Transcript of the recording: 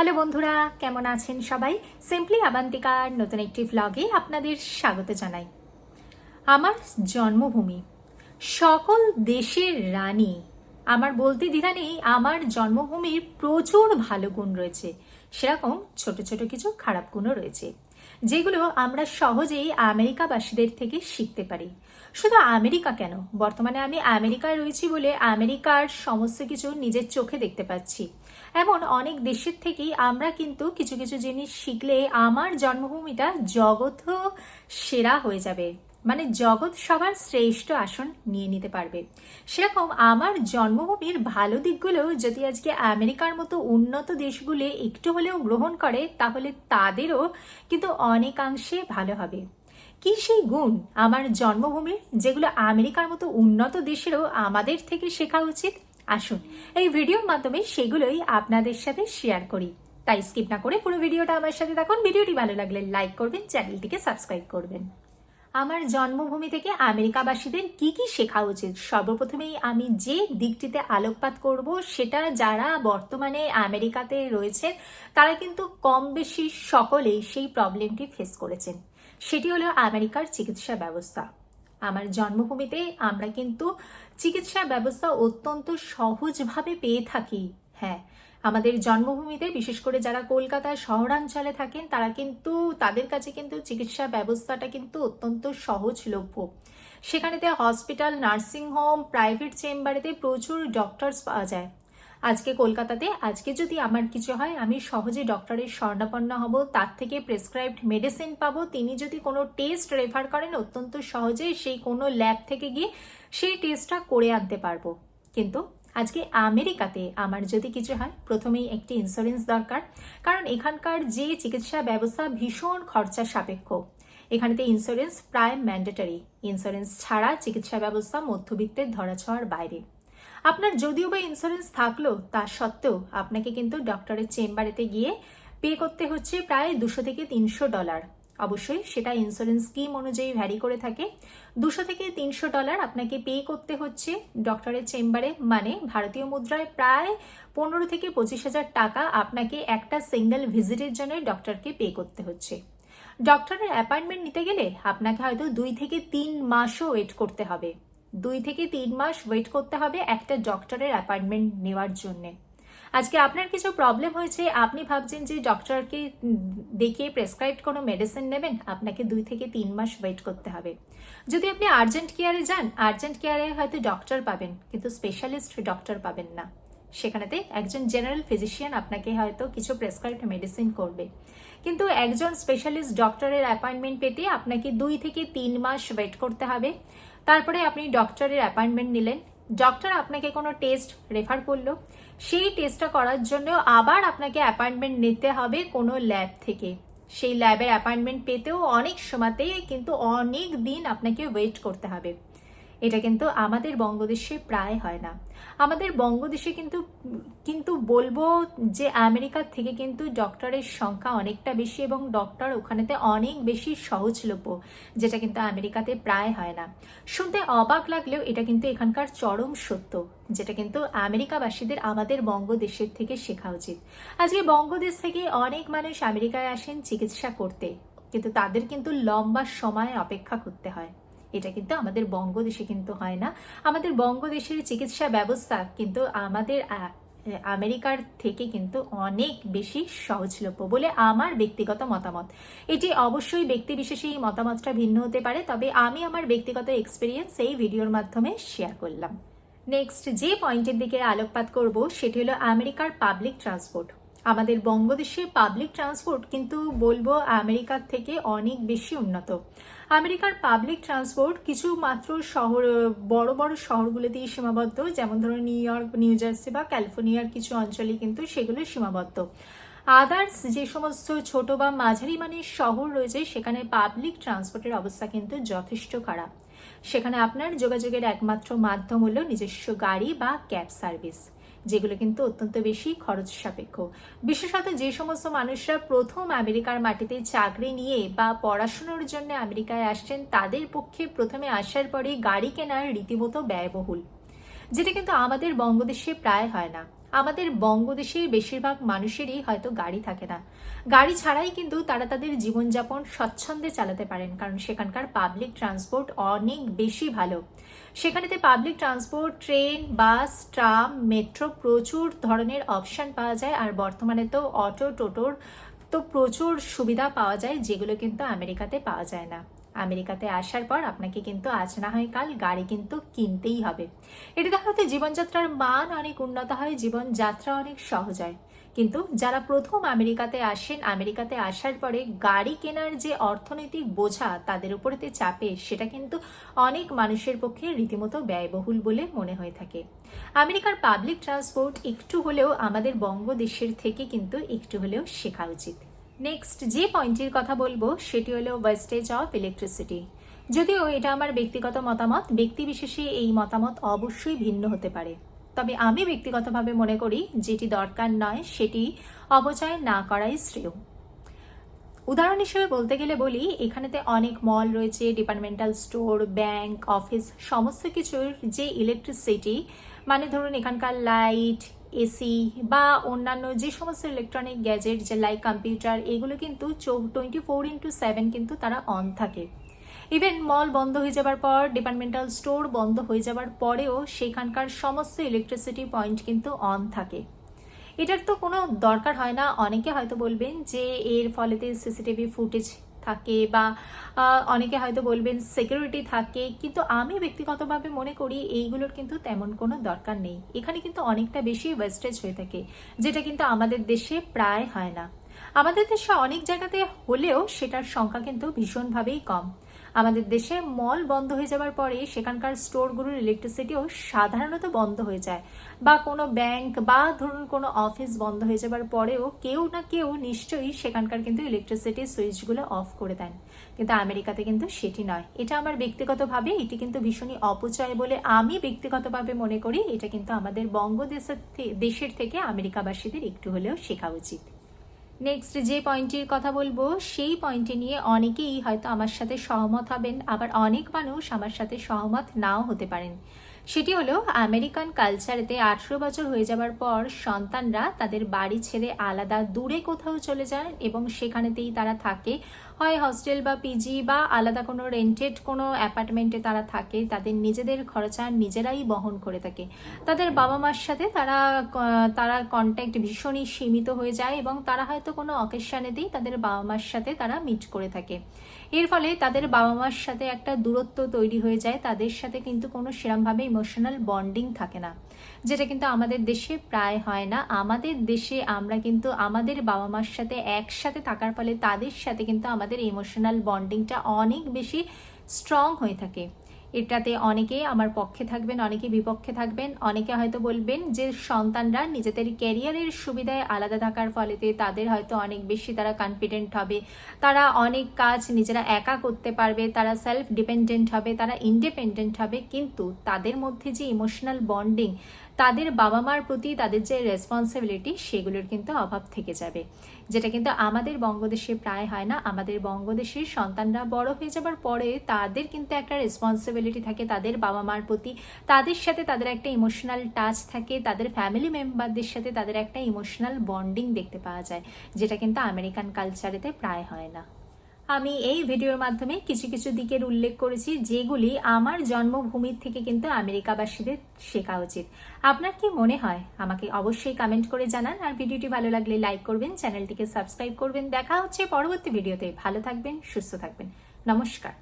Hello বন্ধুরা, কেমন আছেন সবাই? সিম্পলি আবান্তিকার নতুন একটি ভ্লগে আপনাদের স্বাগত জানাই। আমার জন্মভূমি, সকল দেশের রানী, আমার বলতে দ্বিধা নেই, আমার জন্মভূমির প্রচুর ভালো গুণ রয়েছে। সেরকম ছোট ছোট কিছু খারাপ গুণও রয়েছে, যেগুলো আমরা সহজেই আমেরিকাবাসীদের থেকে শিখতে পারি। শুধু আমেরিকা কেন? বর্তমানে আমি আমেরিকায় রয়েছি বলে আমেরিকার সমস্ত কিছু নিজের চোখে দেখতে পাচ্ছি। এমন অনেক দেশের থেকেই আমরা কিন্তু কিছু কিছু জিনিস শিখলে আমার জন্মভূমিটা জগৎ সেরা হয়ে যাবে। মানে জগৎ সবার শ্রেষ্ঠ আসন নিয়ে নিতে পারবে। সেরকম আমার জন্মভূমির ভালো দিকগুলো যদি আজকে আমেরিকার মতো উন্নত দেশগুলি একটু হলেও গ্রহণ করে, তাহলে তাদেরও কিন্তু অনেকাংশে ভালো হবে। কি সেই গুণ আমার জন্মভূমির, যেগুলো আমেরিকার মতো উন্নত দেশেরও আমাদের থেকে শেখা উচিত? আসুন, এই ভিডিওর মাধ্যমে সেগুলোই আপনাদের সাথে শেয়ার করি। তাই স্কিপ না করে পুরো ভিডিওটা আমার সাথে দেখুন ভিডিওটি ভালো লাগলে লাইক করবেন, চ্যানেলটিকে সাবস্ক্রাইব করবেন। আমার জন্মভূমি থেকে আমেরিকাবাসীদের কি কি শেখা উচিত? সর্বপ্রথমেই আমি যে দিকটিতে আলোকপাত করব, সেটা যারা বর্তমানে আমেরিকাতে রয়েছেন তারা কিন্তু কম বেশি সকলেই সেই প্রবলেমটি ফেস করেছেন। সেটি হলো আমেরিকার চিকিৎসা ব্যবস্থা। আমার জন্মভূমিতে আমরা কিন্তু চিকিৎসা ব্যবস্থা অত্যন্ত সহজভাবে পেয়ে থাকি। হ্যাঁ আমাদের জন্মভূমিতে, বিশেষ করে যারা কলকাতার শহরাঞ্চলে থাকেন, তারা কিন্তু, তাদের কাছে কিন্তু চিকিৎসা ব্যবস্থাটা কিন্তু অত্যন্ত সহজলভ্য। সেখানেতে হসপিটাল, নার্সিং হোম, প্রাইভেট চেম্বারেতে প্রচুর ডক্টরস পাওয়া যায়। আজকে কলকাতাতে, আজকে যদি আমার কিছু হয়, আমি সহজে ডক্টরের স্বর্ণাপন্ন হব। তার থেকে প্রেসক্রাইবড মেডিসিন পাবো। তিনি যদি কোনো টেস্ট রেফার করেন, অত্যন্ত সহজে সেই কোনো ল্যাব থেকে গিয়ে সেই টেস্টটা করে আনতে পারব। কিন্তু আজকে আমেরিকাতে আমার যদি কিছু হয়, প্রথমেই একটি ইন্স্যুরেন্স দরকার। কারণ এখানকার যে চিকিৎসা ব্যবস্থা ভীষণ খরচা সাপেক্ষ। এখানেতে ইন্স্যুরেন্স প্রায় ম্যান্ডেটারি ইন্স্যুরেন্স ছাড়া চিকিৎসা ব্যবস্থা মধ্যবিত্তের ধরাছোঁয়ার বাইরে। আপনার যদিও বা ইন্স্যুরেন্স থাকল, তা সত্ত্বেও আপনাকে কিন্তু ডক্টরের চেম্বারেতে গিয়ে পে করতে হচ্ছে প্রায় দুশো থেকে তিনশো ডলার অবশ্যই সেটা ইন্স্যুরেন্স স্কিম অনুযায়ী ভ্যারি করে থাকে। দুশো থেকে তিনশো ডলার আপনাকে পে করতে হচ্ছে ডক্টরের চেম্বারে। মানে ভারতীয় মুদ্রায় প্রায় পনেরো থেকে পঁচিশ হাজার টাকা আপনাকে একটা সিঙ্গেল ভিজিটের জন্য ডক্টরকে পে করতে হচ্ছে। ডক্টরের অ্যাপয়েন্টমেন্ট নিতে গেলে আপনাকে হয়তো দুই থেকে তিন মাসও ওয়েট করতে হবে। দুই থেকে তিন মাস ওয়েট করতে হবে একটা ডক্টরের অ্যাপয়েন্টমেন্ট নেওয়ার জন্যে। আজকে আপনার কিছু প্রবলেম হয়েছে, আপনি ভাবছেন যে ডক্টরকে দেখিয়ে প্রেসক্রাইব কোনো মেডিসিন নেবেন, আপনাকে দুই থেকে তিন মাস ওয়েট করতে হবে। যদি আপনি আর্জেন্ট কেয়ারে যান আর্জেন্ট কেয়ারে হয়তো ডক্টর পাবেন, কিন্তু স্পেশালিস্ট ডক্টর পাবেন না। সেখানেতে একজন জেনারেল ফিজিশিয়ান আপনাকে হয়তো কিছু প্রেসক্রাইবড মেডিসিন করবে। কিন্তু একজন স্পেশালিস্ট ডক্টরের অ্যাপয়েন্টমেন্ট পেতে আপনাকে দুই থেকে তিন মাস ওয়েট করতে হবে। তারপরে আপনি ডক্টরের অ্যাপয়েন্টমেন্ট নিলেন। ডক্টর আপনাকে কোনো টেস্ট রেফার করল। সেই টেস্টটা করার জন্য আবার আপনাকে অ্যাপয়েন্টমেন্ট নিতে হবে কোনো ল্যাব থেকে। সেই ল্যাবের অ্যাপয়েন্টমেন্ট পেতেও অনেক সময়তেই কিন্তু অনেক দিন আপনাকে ওয়েট করতে হবে। এটা কিন্তু আমাদের বঙ্গদেশে প্রায় হয় না। আমাদের বঙ্গদেশে কিন্তু কিন্তু বলব যে আমেরিকার থেকে কিন্তু ডক্টরের সংখ্যা অনেকটা বেশি এবং ডক্টর ওখানেতে অনেক বেশি সহজলভ্য, যেটা কিন্তু আমেরিকাতে প্রায় হয় না। শুনতে অবাক লাগলেও এটা কিন্তু এখানকার চরম সত্য, যেটা কিন্তু আমেরিকাবাসীদের আমাদের বঙ্গদেশের থেকে শেখা উচিত। আজকে বঙ্গদেশ থেকে অনেক মানুষ আমেরিকায় আসেন চিকিৎসা করতে, কিন্তু তাদের কিন্তু লম্বা সময় অপেক্ষা করতে হয়। এটা কিন্তু আমাদের বঙ্গদেশে কিন্তু হয় না। আমাদের বঙ্গদেশের চিকিৎসা ব্যবস্থা কিন্তু আমাদের আমেরিকার থেকে কিন্তু অনেক বেশি সহজলভ্য বলে আমার ব্যক্তিগত মতামত। এটি অবশ্যই ব্যক্তি বিশেষে এই মতামতটা ভিন্ন হতে পারে, তবে আমি আমার ব্যক্তিগত এক্সপিরিয়েন্স এই ভিডিওর মাধ্যমে শেয়ার করলাম। নেক্সট যে পয়েন্টের দিকে আলোকপাত করব, সেটি হলো আমেরিকার পাবলিক ট্রান্সপোর্ট আমাদের বঙ্গদেশে পাবলিক ট্রান্সপোর্ট কিন্তু বলব আমেরিকার থেকে অনেক বেশি উন্নত। আমেরিকার পাবলিক ট্রান্সপোর্ট কিছু মাত্র শহর, বড় বড় শহরগুলোতেই সীমাবদ্ধ, যেমন ধরুন নিউ ইয়র্ক, নিউ জার্সি বা ক্যালিফোর্নিয়ার কিছু অঞ্চলে কিন্তু সেগুলো সীমাবদ্ধ। আদার্স যে সমস্ত ছোট বা মাঝারি মানের শহর রয়েছে, সেখানে পাবলিক ট্রান্সপোর্টের অবস্থা কিন্তু যথেষ্ট খারাপ। সেখানে আপনার যোগাযোগের একমাত্র মাধ্যম হলো নিজস্ব গাড়ি বা ক্যাব সার্ভিস যেগুলো কিন্তু অত্যন্ত বেশি খরচ সাপেক্ষ বিশেষত যে সমস্ত মানুষরা প্রথম আমেরিকার মাটিতে চাকরি নিয়ে বা পড়াশুনোর জন্য আমেরিকায় আসছেন, তাদের পক্ষে প্রথমে আসার পরে গাড়ি কেনার রীতিমতো ব্যয়বহুল। যেটা কিন্তু আমাদের বঙ্গদেশে প্রায় হয় না। আমাদের বঙ্গদেশের বেশিরভাগ মানুষেরই হয়তো গাড়ি থাকে না। গাড়ি ছাড়াই কিন্তু তারা তাদের জীবনযাপন স্বচ্ছন্দে চালাতে পারেন, কারণ সেখানকার পাবলিক ট্রান্সপোর্ট অনেক বেশি ভালো। সেখানেতে public transport train bus tram metro প্রচুর ধরনের অপশান পাওয়া যায়, আর বর্তমানে তো অটো টোটোর তো প্রচুর সুবিধা পাওয়া যায়, যেগুলো কিন্তু আমেরিকাতে পাওয়া যায় না। আমেরিকাতে আসার পর আপনাকে কিন্তু আজ না হয় কাল গাড়ি কিন্তু কিনতেই হবে। এটা দেখা হতে জীবনযাত্রার মান অনেক উন্নত হয়, জীবনযাত্রা অনেক সহজ হয়। কিন্তু যারা প্রথম আমেরিকাতে আসেন, আমেরিকাতে আসার পরে গাড়ি কেনার যে অর্থনৈতিক বোঝা তাদের উপরেতে চাপে, সেটা কিন্তু অনেক মানুষের পক্ষে রীতিমতো ব্যয়বহুল বলে মনে হয়ে থাকে। আমেরিকার পাবলিক ট্রান্সপোর্ট একটু হলেও আমাদের বঙ্গদেশের থেকে কিন্তু একটু হলেও শেখা উচিত। নেক্সট যে পয়েন্টটির কথা বলব, সেটি হলো ওয়েস্টেজ অফ ইলেকট্রিসিটি যদিও এটা আমার ব্যক্তিগত মতামত, ব্যক্তি বিশেষে এই মতামত অবশ্যই ভিন্ন হতে পারে। তবে আমি ব্যক্তিগতভাবে মনে করি, যেটি দরকার নয়, সেটি অপচয় না করাই শ্রেয়। উদাহরণ হিসেবে বলতে গেলে বলি, এখানেতে অনেক মল রয়েছে ডিপার্টমেন্টাল স্টোর ব্যাংক অফিস সমস্ত কিছুর যে ইলেকট্রিসিটি মানে ধরুন এখানকার লাইট এসি বা অন্যান্য যে সমস্ত ইলেকট্রনিক গ্যাজেট যে লাইক কম্পিউটার এগুলো কিন্তু টোয়েন্টি ফোর ইন্টু সেভেন কিন্তু তারা অন থাকে। ইভেন মল বন্ধ হয়ে যাবার পর ডিপার্টমেন্টাল স্টোর বন্ধ হয়ে যাবার পরেও সেখানকার সমস্ত ইলেকট্রিসিটি পয়েন্ট কিন্তু অন থাকে। এটার তো কোনো দরকার হয় না। অনেকে হয়তো বলবেন যে এর ফলেতে সিসিটিভি ফুটেজ থাকে বা অনেকে হয়তো বলবেন সিকিউরিটি থাকে, কিন্তু আমি ব্যক্তিগতভাবে মনে করি এইগুলোর কিন্তু তেমন কোনো দরকার নেই। এখানে কিন্তু অনেকটা বেশি ওয়েস্টেজ হয়ে থাকে, যেটা কিন্তু আমাদের দেশে প্রায় হয় না। আমাদের দেশে অনেক জায়গাতে হলেও সেটার সংখ্যা কিন্তু ভীষণভাবেই কম। আমাদের দেশে মল বন্ধ হয়ে যাওয়ার পরে সেখানকার স্টোরগুলোর ইলেকট্রিসিটিও সাধারণত বন্ধ হয়ে যায়। বা কোনো ব্যাংক বা ধরুন কোনো অফিস বন্ধ হয়ে যাবার পরেও কেউ না কেউ নিশ্চয়ই সেখানকার কিন্তু ইলেকট্রিসিটি সুইচগুলো অফ করে দেন। কিন্তু আমেরিকাতে কিন্তু সেটি নয়। এটা আমার ব্যক্তিগতভাবে, এটি কিন্তু ভীষণই অপচয় বলে আমি ব্যক্তিগতভাবে মনে করি। এটা কিন্তু আমাদের বঙ্গদেশের দেশের থেকে আমেরিকাবাসীদের একটু হলেও শেখা উচিত। নেক্সট যে পয়েন্টটির কথা বলব, সেই পয়েন্টে নিয়ে অনেকেই হয়তো আমার সাথে সহমত হবেন, আবার অনেক মানুষ আমার সাথে সহমত নাও হতে পারেন। সেটি হলো আমেরিকান কালচারেতে আঠেরো বছর হয়ে যাবার পর সন্তানরা তাদের বাড়ি ছেড়ে আলাদা দূরে কোথাও চলে যায় এবং সেখানেতেই তারা থাকে। হয় হস্টেল বা পিজি বা আলাদা কোনো রেন্টেড কোনো অ্যাপার্টমেন্টে তারা থাকে, তাদের নিজেদের খরচা নিজেরাই বহন করে থাকে। তাদের বাবা মার সাথে তারা তারা কন্ট্যাক্ট ভীষণই সীমিত হয়ে যায় এবং তারা হয়তো কোনো অকেশনেতেই তাদের বাবা মার সাথে তারা মিট করে থাকে। এর ফলে তাদের বাবা মার সাথে একটা দূরত্ব তৈরি হয়ে যায়, তাদের সাথে কিন্তু কোনো সেরমভাবে ইমোশনাল বন্ডিং থাকে না। যেটা কিন্তু আমাদের দেশে প্রায় হয় না। আমাদের দেশে আমরা কিন্তু আমাদের বাবা মার সাথে একসাথে থাকার ফলে তাদের সাথে কিন্তু আমাদের ইমোশনাল বন্ডিংটা অনেক বেশি স্ট্রং হয়ে থাকে। এটাতে অনেকে আমার পক্ষে থাকবেন, অনেকে বিপক্ষে থাকবেন, অনেকে হয়তো বলবেন যে সন্তানরা নিজেদের ক্যারিয়ারের সুবিধায় আলাদা থাকার ফলেতে তাদের হয়তো অনেক বেশি তারা কনফিডেন্ট হবে। তারা অনেক কাজ নিজেরা একা করতে পারবে, তারা সেলফ ডিপেন্ডেন্ট হবে, তারা ইন্ডিপেন্ডেন্ট হবে, কিন্তু তাদের মধ্যে যে ইমোশনাল বন্ডিং তাদের বাবা মার প্রতি তাদের যে রেসপন্সিবিলিটি সেগুলোর কিন্তু অভাব থেকে যাবে। যেটা কিন্তু আমাদের বঙ্গদেশে প্রায় হয় না। আমাদের বঙ্গদেশের সন্তানরা বড় হয়ে যাবার পরে তাদের কিন্তু একটা রেসপন্সিবিলিটি থাকে তাদের বাবা মার প্রতি। তাদের সাথে তাদের একটা ইমোশনাল টাচ থাকে। তাদের ফ্যামিলি মেম্বারদের সাথে তাদের একটা ইমোশনাল বন্ডিং দেখতে পাওয়া যায়। যেটা কিন্তু আমেরিকান কালচারেতে প্রায় হয় না। আমি এই ভিডিওর মাধ্যমে কিছু কিছু দিকের উল্লেখ করেছি যেগুলি আমার জন্মভূমির থেকে কিন্তু আমেরিকাবাসীদের শেখা উচিত। আপনার কি মনে হয়? আমাকে অবশ্যই কমেন্ট করে জানান। আর ভিডিওটি ভালো লাগলে লাইক করবেন, চ্যানেলটিকে সাবস্ক্রাইব করবেন। দেখা হচ্ছে পরবর্তী ভিডিওতে। ভালো থাকবেন, সুস্থ থাকবেন। নমস্কার।